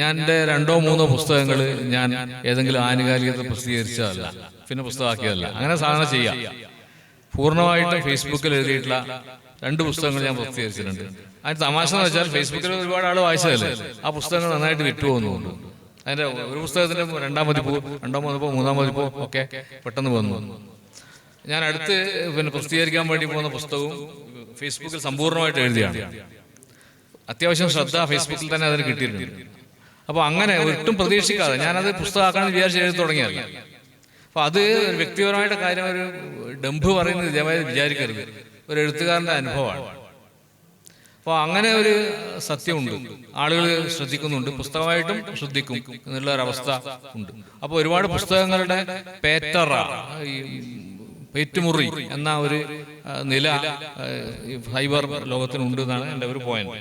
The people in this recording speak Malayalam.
ഞാൻ എന്റെ രണ്ടോ മൂന്നോ പുസ്തകങ്ങൾ ഞാൻ ഏതെങ്കിലും ആനുകാലികത്തിൽ പ്രസിദ്ധീകരിച്ചതല്ല പിന്നെ പുസ്തകമാക്കിയതല്ല. അങ്ങനെ സാധനം ചെയ്യാം. പൂർണമായിട്ട് ഫേസ്ബുക്കിൽ എഴുതിയിട്ടുള്ള രണ്ട് പുസ്തകങ്ങൾ ഞാൻ പ്രസിദ്ധീകരിച്ചിട്ടുണ്ട്. അതിന് തമാശ എന്ന് വെച്ചാൽ ഫേസ്ബുക്കിൽ ഒരുപാട് ആൾ വായിച്ചതല്ലേ? ആ പുസ്തകങ്ങൾ നന്നായിട്ട് വിറ്റു പോകുന്നുണ്ട് അതിന്റെ ഒരു പുസ്തകത്തിന്റെ രണ്ടാം മതിപ്പോ രണ്ടാം മതിപ്പോ മൂന്നാം മതിപ്പോ ഒക്കെ പെട്ടെന്ന് വന്നു. ഞാൻ അടുത്ത് പിന്നെ പ്രസിദ്ധീകരിക്കാൻ വേണ്ടി പോകുന്ന പുസ്തകവും ഫേസ്ബുക്കിൽ സമ്പൂർണമായിട്ട് എഴുതിയാണ്. അത്യാവശ്യം ശ്രദ്ധ ഫേസ്ബുക്കിൽ തന്നെ അതിന് കിട്ടിയിട്ടുണ്ട്. അപ്പോൾ അങ്ങനെ ഒട്ടും പ്രതീക്ഷിക്കാതെ ഞാനത് പുസ്തകമാക്കാന്ന് വിചാരിച്ച് എഴുതി തുടങ്ങിയല്ല അപ്പോൾ അത് വ്യക്തിപരമായിട്ട് കാര്യം ഒരു ഡംഭ് പറയുന്നത് ഇതേമാതിരി വിചാരിക്കരുത്. ഒരു എഴുത്തുകാരന്റെ അനുഭവമാണ്. അപ്പോൾ അങ്ങനെ ഒരു സത്യമുണ്ട്. ആളുകൾ ശ്രദ്ധിക്കുന്നുണ്ട് പുസ്തകമായിട്ടും ശ്രദ്ധിക്കും എന്നുള്ള ഒരവസ്ഥ ഉണ്ട്. അപ്പോൾ ഒരുപാട് പുസ്തകങ്ങളുടെ പേറ്ററ ഈ പേറ്റുമുറി എന്ന ഒരു നില ഫൈബർ ലോകത്തിനുണ്ട് എന്നാണ് എന്റെ ഒരു പോയിന്റ്